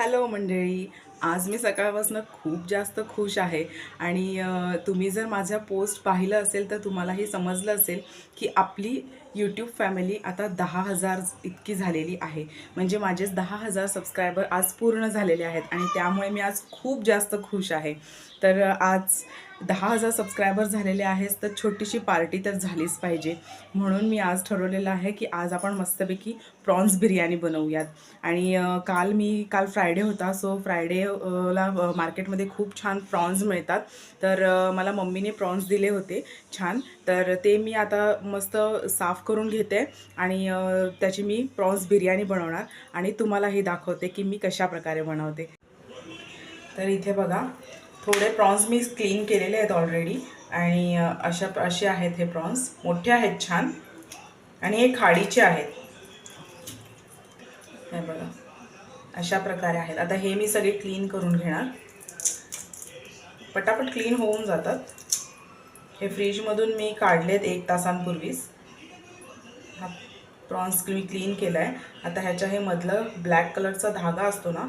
Hello मंडळी आज मी सकाळपासून खूप जास्त खुश आहे आणि तुम्ही जर माझ्या पोस्ट पाहिलं असेल तर तुम्हालाही समजलं असेल की आपली यूट्यूब फॅमिली आता दहा हजार इतकी झालेली आहे. म्हणजे माझेच दहा हजार सबस्क्रायबर आज पूर्ण झालेले आहेत आणि त्यामुळे मी आज खूप जास्त खुश आहे. तर आज दहा हजार सबस्क्रायबर झालेले आहेत तर छोटीशी पार्टी तर झालीच पाहिजे. म्हणून मी आज ठरवलेलं आहे की आज आपण मस्तपैकी प्रॉन्स बिर्याणी बनवूयात. आणि काल मी काल फ्रायडे होता सो फ्रायडेला मार्केटमध्ये खूप छान प्रॉन्स मिळतात. तर मला मम्मीने प्रॉन्स दिले होते छान. तर ते मी आता मस्त साफ करून घेते आणि त्याची मी प्रॉन्स बिर्याणी बनवणार आणि तुम्हाला हे दाखवते की मी कशा प्रकारे बनवते. तर इथे बघा थोडे प्रॉन्स मी क्लीन केलेले आहेत ऑलरेडी आणि अशा असे आहेत हे प्रॉन्स. मोठे आहेत छान. आणि हे खाडीचे आहेत. हे बघा. अशा प्रकारे आहेत. आता हे मी सगळे क्लीन करून घेणार. पटापट क्लीन होऊन जातात. हे फ्रीजमधून मी काढलेत एक तासांपूर्वीच. हा प्रॉन्स मी क्लीन केला आहे आता ह्याच्या हे मधलं ब्लॅक कलरचा धागा असतो ना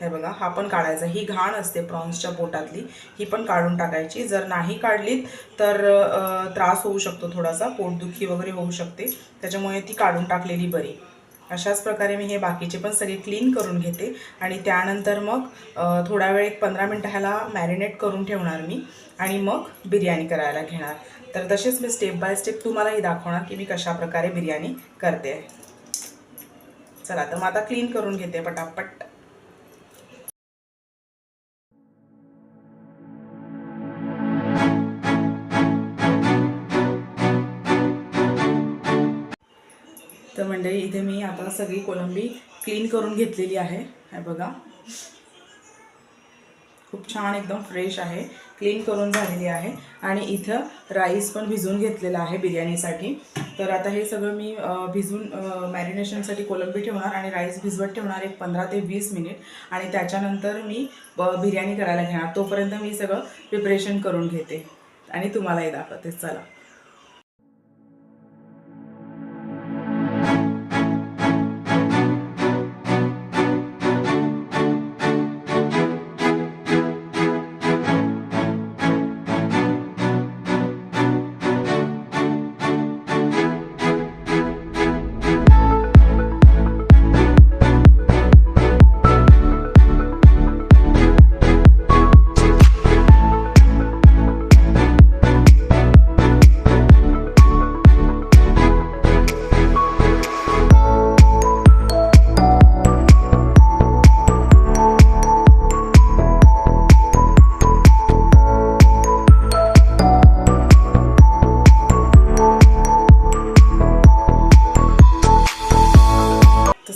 हे बघा हा पण काढायचा. ही घाण असते प्रॉन्सच्या पोटातली. ही पण काढून टाकायची. जर नाही काढलीत तर त्रास होऊ शकतो थोडासा. पोटदुखी वगैरे होऊ शकते. त्याच्यामुळे ती काढून टाकलेली बरी. अशाच प्रकारे मी हे बाकीचे पण सगळे क्लीन करून घेते. आणि त्यानंतर मग थोड्या थोडा वेळ एक पंधरा मिनटं ह्याला मॅरिनेट करून ठेवणार मी. आणि मग बिर्याणी करायला घेणार. तर तसेच मी स्टेप बाय स्टेप तुम्हालाही दाखवणार की मी कशा प्रकारे बिर्याणी करते. चला तर मग आता क्लीन करून घेते पटापट. तर मंडळी इथे मी आता सगळी कोलंबी क्लीन करून घेतलेली आहे. हे बघा. खूप छान एकदम फ्रेश आहे. क्लीन करून झालेली आहे. आणि इथं राईस पण भिजवून घेतलेला आहे बिर्याणीसाठी. तर आता हे सगळं मी भिजून मॅरिनेशनसाठी कोलंबी ठेवणार आणि राईस भिजवत ठेवणार एक पंधरा ते वीस मिनिट आणि त्याच्यानंतर मी बिर्याणी करायला घेणार. तोपर्यंत मी सगळं प्रिपरेशन करून घेते. आणि तुम्हालाही दाखवते. चला.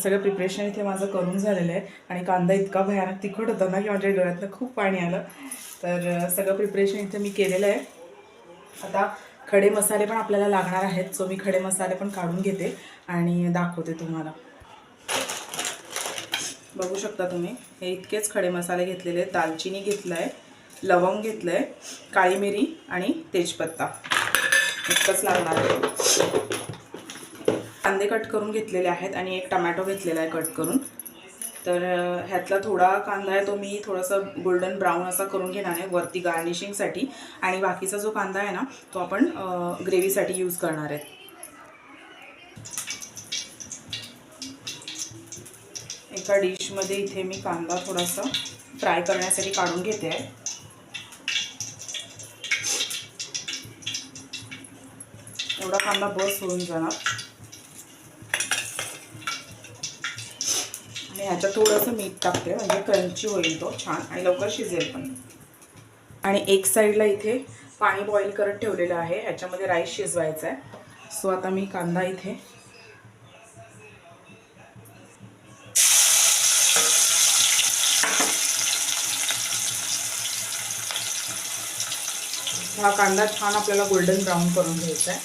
सगळं प्रिपरेशन इथे माझं करून झालेलं आहे. आणि कांदा इतका भयानक तिखट होता ना की माझ्या डोळ्यातनं खूप पाणी आलं. तर सगळं प्रिपरेशन इथे मी केलेलं आहे. आता खडे मसाले पण आपल्याला लागणार आहेत. सो मी खडे मसाले पण काढून घेते आणि दाखवते तुम्हाला. बघू शकता तुम्ही हे इतकेच खडे मसाले घेतलेले आहेत. दालचिनी घेतलं आहे लवंग घेतलं आहे काळी मिरी आणि तेजपत्ता. इतकंच लागणार आहे. कांदे कट करून घेतलेले आहेत आणि एक टमॅटो घेतलेला आहे कट करून. तर ह्यातला थोडा कांदा आहे तो मी थोडासा गोल्डन ब्राऊन असा करून घेणार आहे वरती गार्निशिंगसाठी. आणि बाकीचा जो कांदा आहे ना तो आपण ग्रेव्हीसाठी यूज करणार आहे. एका डिशमध्ये इथे मी कांदा थोडासा फ्राय करण्यासाठी काढून घेते आहे. एवढा कांदा बस होऊन जाणार. ह्याच्यात थोडंसं मीठ टाकते म्हणजे क्रंची होईल तो छान आणि लवकर शिजेल पण. आणि एक साईडला इथे पाणी बॉईल करत ठेवलेलं आहे ह्याच्यामध्ये राईस शिजवायचा आहे. सो आता मी कांदा इथे हा कांदा छान आपल्याला गोल्डन ब्राऊन करून घ्यायचा आहे.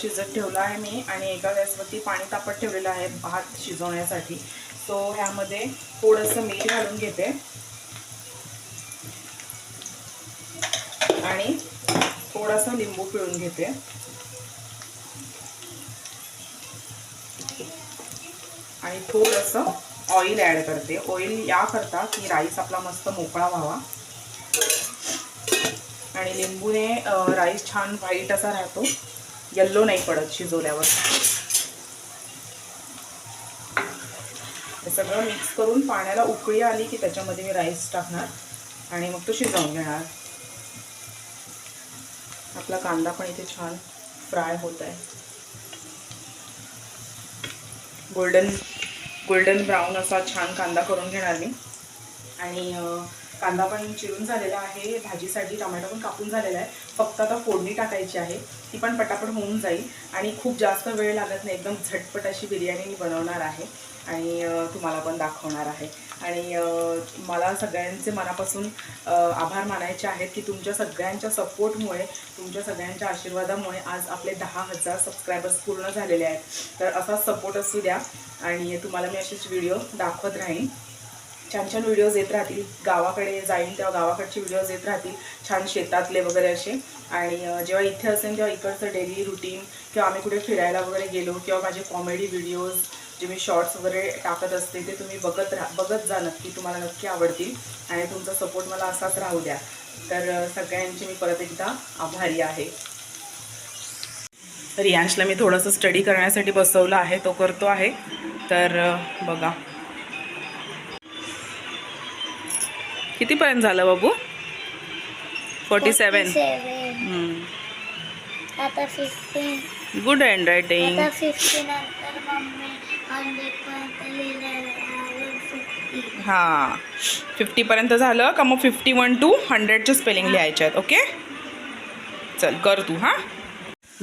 शिजत ठेवला आहे मी आणि एका गॅसवरती पाणी तापत ठेवलेलं आहे भात शिजवण्यासाठी. सो ह्यामध्ये थोडंसं मीठ घालून घेते. आणि थोडासा लिंबू पिळून घेते. आणि थोडंसं ऑइल ॲड करते. ऑइल या करता की राईस आपला मस्त मोकळा व्हावा. आणि लिंबूने राईस छान व्हाईट असा राहतो. यल्लो नाही पडत शिजवल्यावर. सगळं मिक्स करून पाण्याला उकळी आली की त्याच्यामध्ये मी राईस टाकणार आणि मग तो शिजवून घेणार. आपला कांदा पण इथे छान फ्राय होत आहे. गोल्डन गोल्डन ब्राऊन असा छान कांदा करून घेणार मी. आणि कांदा पण चिरून झालेला आहे भाजीसाठी टोमॅटो पण कापून झालेला आहे. फक्त आता फोडणी टाकायची आहे ती पण पटापट होऊन जाईल. आणि खूप जास्त वेळ लागत नाही एकदम झटपट अशी बिर्याणी मी बनवणार आहे. आणि तुम्हाला पण दाखवणार आहे. आणि मला सगळ्यांचे मनापासून आभार मानायचे आहेत की तुमच्या सगळ्यांच्या सपोर्टमुळे तुमच्या सगळ्यांच्या आशीर्वादामुळे आज आपले दहा हजार सबस्क्रायबर्स पूर्ण झालेले आहेत. तर असाच सपोर्ट असू द्या. आणि तुम्हाला मी असेच व्हिडिओ दाखवत राहीन. छान छान व्हिडिओज येत राहतील. गावाकडे जाईन तेव्हा गावाकडचे व्हिडिओज येत राहतील. छान शेतातले वगैरे असे. आणि जेव्हा इथे असेल तेव्हा इकडचं डेली रुटीन किंवा आम्ही कुठे फिरायला वगैरे गेलो किंवा माझे कॉमेडी व्हिडिओज जे मी शॉर्ट्स वगैरे टाकत असते ते तुम्ही बघत राहा बघत जा नक्की. तुम्हाला नक्की आवडतील. आणि तुमचा सपोर्ट मला असाच राहू द्या. तर सगळ्यांची मी परत एकदा आभारी आहे. रियांशला मी थोडंसं स्टडी करण्यासाठी बसवलं आहे. तो करतो आहे. तर बघा. कितीपर्यंत झालं बाबू? फोर्टी सेवन आता गुड हँड रायटिंग आता हां. फिफ्टीपर्यंत झालं का मग फिफ्टी वन टू हंड्रेडचे स्पेलिंग लिहायचे आहेत ओके चल कर तू हां?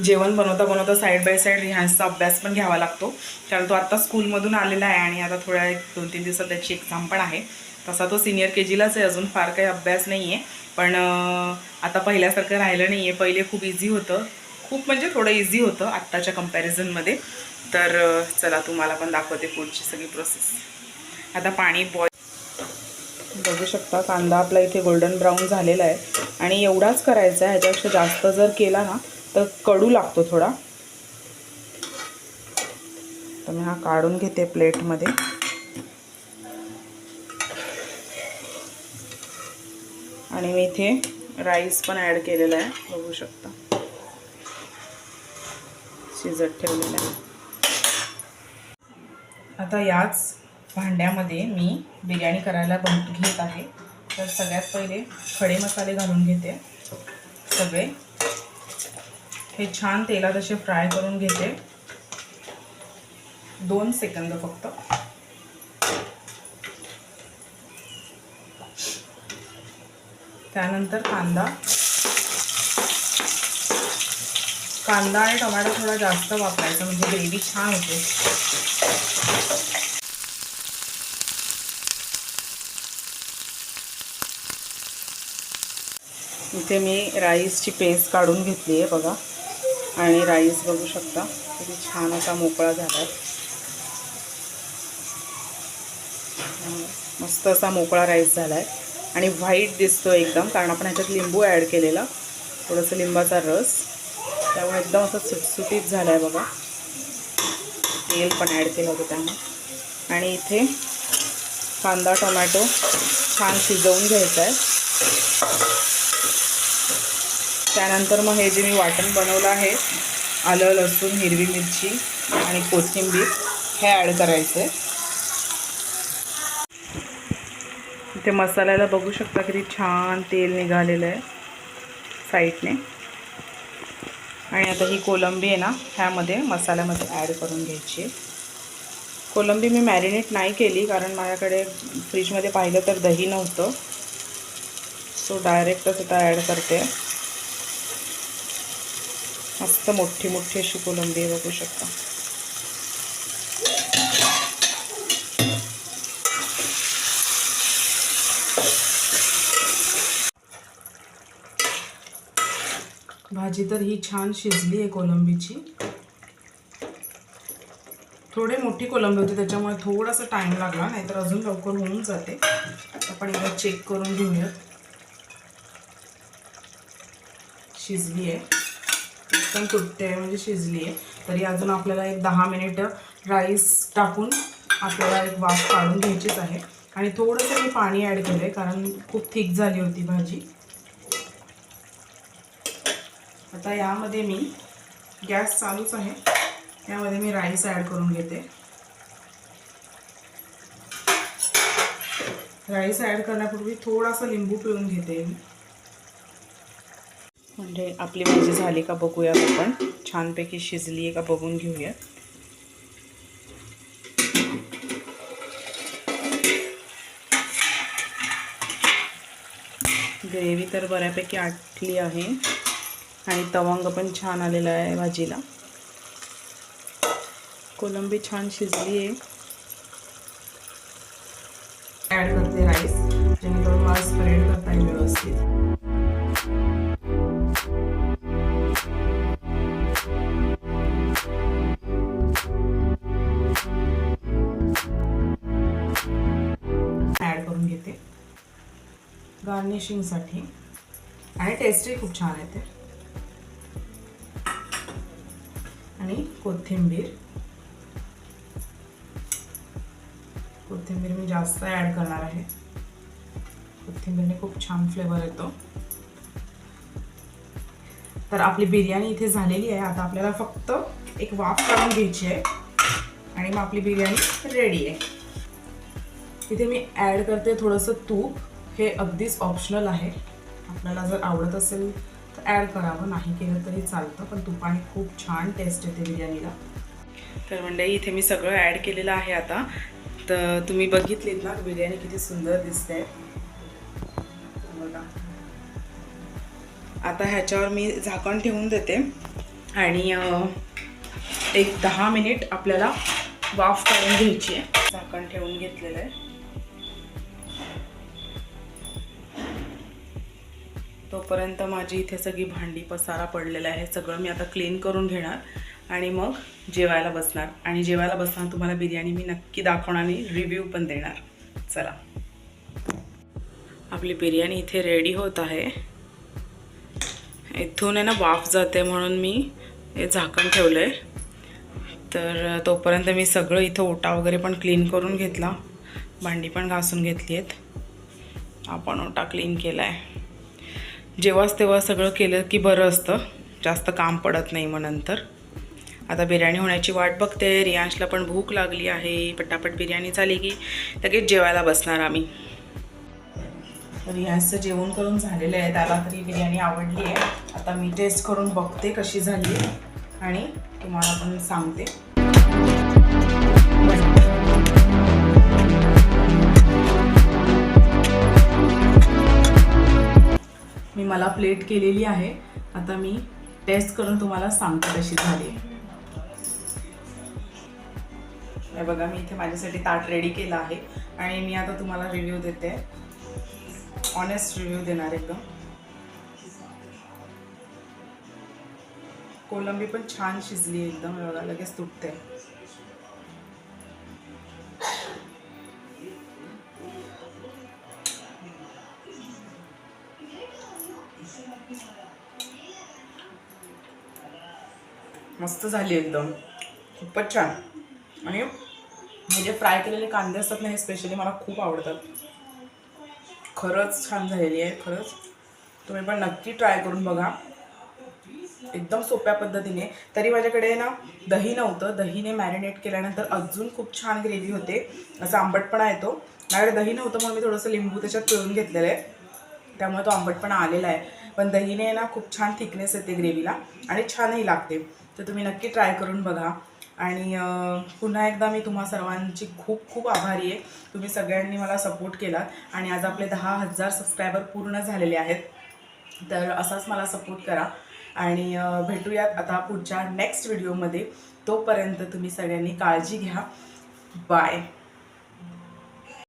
जेवण बनवता बनवता साईड बाय साईड रिहान्सचा अभ्यास पण घ्यावा लागतो. कारण तो आत्ता स्कूलमधून आलेला आहे आणि आता थोड्या एक दोन तीन दिवसात त्याची एक्झाम पण आहे. तसा तो सिनियर के जीलाच आहे अजून फार काही अभ्यास नाही आहे पण आता पहिल्यासारखं राहिलं नाही आहे पहिले खूप इझी होतं. खूप म्हणजे थोडं इझी होतं आत्ताच्या कम्पॅरिझनमध्ये तर चला तुम्हाला पण दाखवते पुढची सगळी प्रोसेस आता पाणी बॉईल बघू शकता कांदा आपला इथे गोल्डन ब्राऊन झालेला आहे. आणि एवढाच करायचा आहे ह्याच्यापेक्षा जास्त जर केला ना तर कडू लागतो थोडा. तर मी हा काढून घेते प्लेटमध्ये आणि मी इथे राईस पण ॲड केलेला आहे. बघू शकता. शिजत ठेवलेला आहे. आता याच भांड्यामध्ये मी बिर्याणी करायला बन घेत आहे. तर सगळ्यात पहिले खडे मसाले घालून घेते. सगळे. हे छान तेलात असे फ्राय करून घेते. दोन सेकंद फक्त. त्यानंतर कांदा. कांदा आणि टोमॅटो थोडा जास्त वापरायचा म्हणजे ग्रेव्ही छान होते. इथे मी राईसची पेस्ट काढून घेतली आहे बघा. आणि राईस बघू शकता किती छान असा मोकळा झाला आहे मस्त असा मोकळा राईस झाला आहे आणि व्हाईट दिसतो एकदम कारण आपण ह्याच्यात लिंबू ॲड केलेला. थोडंसं लिंबाचा रस. त्यामुळे एकदम असं सुटसुटीत झाला आहे बघा. तेल पण ॲड केलं होतं त्यामुळे. आणि इथे कांदा टोमॅटो छान शिजवून घ्यायचा आहे त्यानंतर मग हे जे मी वाटण बनवलं आहे आलं लसूण हिरवी मिरची आणि कोथिंबीर हे ॲड करायचं आहे इथे मसाल्याला बघू शकता किती छान तेल निघालेलं आहे साईडने. आणि आता ही कोलंबी आहे ना ह्यामध्ये मसाल्यामध्ये ॲड करून घ्यायची आहे. कोलंबी मी मॅरिनेट नाही केली कारण माझ्याकडे फ्रीजमध्ये पाहिलं तर दही नव्हतं. सो डायरेक्टच आता ॲड करते. मस्त मोठी मोठी अशी कोलंबी बघू शकता. भाजी तर ही छान शिजली आहे कोलंबीची. थोडे मोठी कोलंबी होती त्याच्यामुळे थोडासा टाईम लागला नाहीतर अजून लवकर होऊन जाते. आपण एकदा चेक करून घेऊयात. शिजली आहे. एकदम तुटते आहे म्हणजे शिजली आहे. तरी अजून आपल्याला एक दहा मिनिटं राईस टाकून आपल्याला एक वाफ काढून घ्यायचीच आहे. आणि थोडंसं मी पाणी ॲड केलं आहे कारण खूप थिक झाली होती भाजी. आता यामध्ये मी गॅस चालूच आहे. त्यामध्ये मी राईस ॲड करून घेते. राईस ॲड करण्यापूर्वी थोडासा लिंबू पिळून घेते मी. म्हणजे आपली भाजी झाली का बघूयात आपण. छानपैकी शिजली आहे का बघून घेऊयात ग्रेव्ही तर बऱ्यापैकी आटली आहे. आणि तवंग पण छान आलेला आहे भाजीला. कोलंबी छान शिजली आहे. गार्निशिंगसाठी आणि टेस्टही खूप छान येते आणि कोथिंबीर. कोथिंबीर मी जास्त ॲड करणार आहे. कोथिंबीरने खूप छान फ्लेवर येतो. तर आपली बिर्याणी इथे झालेली आहे. आता आपल्याला फक्त एक वाफ काढून घ्यायची आहे. आणि मग आपली बिर्याणी रेडी आहे. इथे मी ॲड करते थोडंसं तूप. हे अगदीच ऑप्शनल आहे. आपल्याला जर आवडत असेल तर ॲड करावं. नाही केलं तरी चालतं पण तुपाने खूप छान टेस्ट येते बिर्याणीला. तर मंडळी इथे मी सगळं ॲड केलेलं आहे आता. तर तुम्ही बघितलीत ना बिर्याणी किती सुंदर दिसते. बघा. आता ह्याच्यावर मी झाकण ठेवून देते. आणि एक दहा मिनिट आपल्याला वाफ काढून घ्यायची आहे. झाकण ठेवून घेतलेलं आहे. तोपर्यंत माझी इथे सगळी भांडी पसारा पडलेला आहे. सगळं मी आता क्लीन करून घेणार आणि मग जेवायला बसणार. आणि जेवायला बसताना तुम्हाला बिर्याणी मी नक्की दाखवणार आणि रिव्ह्यू पण देणार. चला. आपली बिर्याणी इथे रेडी होत आहे. इथून आहे ना वाफ जाते म्हणून मी हे झाकण ठेवलं आहे तर तोपर्यंत मी सगळं इथं ओटा वगैरे पण क्लीन करून घेतला. भांडी पण घासून घेतली आहेत. आपण ओटा क्लीन केला आहे जेव्हाच तेव्हा सगळं केलं की बरं असतं. जास्त काम पडत नाही मग नंतर. आता बिर्याणी होण्याची वाट बघते. रियांशला पण भूक लागली आहे. पटापट बिर्याणी झाली की लगेच जेवायला बसणार आम्ही. रियांशचं जेवण करून झालेलं आहे. त्याला तरी बिर्याणी आवडली आहे. आता मी टेस्ट करून बघते कशी झाली आणि तुम्हाला पण सांगते. मी मला प्लेट केलेली आहे. आता मी टेस्ट करून तुम्हाला सांगते कशी झाली. हे बघा मी इथे माझ्यासाठी ताट रेडी केलं आहे. आणि मी आता तुम्हाला रिव्ह्यू देते. ऑनेस्ट रिव्ह्यू देणार एकदम. कोलंबी पण छान शिजली एकदम. हे बघा लगेच तुटते. मस्त झाली एकदम. खूपच छान. आणि हे जे फ्राय केलेले कांदे असतात ना हे स्पेशली मला खूप आवडतात. खरंच छान झालेली आहे खरंच. तुम्ही पण नक्की ट्राय करून बघा. एकदम सोप्या पद्धतीने. तरी माझ्याकडे ना दही नव्हतं. दहीने मॅरिनेट केल्यानंतर अजून खूप छान ग्रेव्ही होते. असा आंबटपणा येतो माझ्याकडे दही नव्हतं म्हणून मी थोडंसं लिंबू त्याच्यात पिळून घेतलेलं आहे. त्यामुळे तो आंबटपणा आलेला आहे. पण दहीने ना खूप छान थिकनेस येते ग्रेव्हीला आणि छानही लागते. तर तुम्ही नक्की ट्राय करून बघा. आणि पुन्हा एकदा मी तुम्हा सर्वांची खूप खूप आभारी आहे. तुम्ही सगळ्यांनी मला सपोर्ट केला आणि आज आपले दहा हजार सबस्क्रायबर पूर्ण झालेले आहेत. तर असाच मला सपोर्ट करा. आणि भेटूयात आता पुढच्या नेक्स्ट व्हिडिओमध्ये तोपर्यंत तुम्ही सगळ्यांनी काळजी घ्या. बाय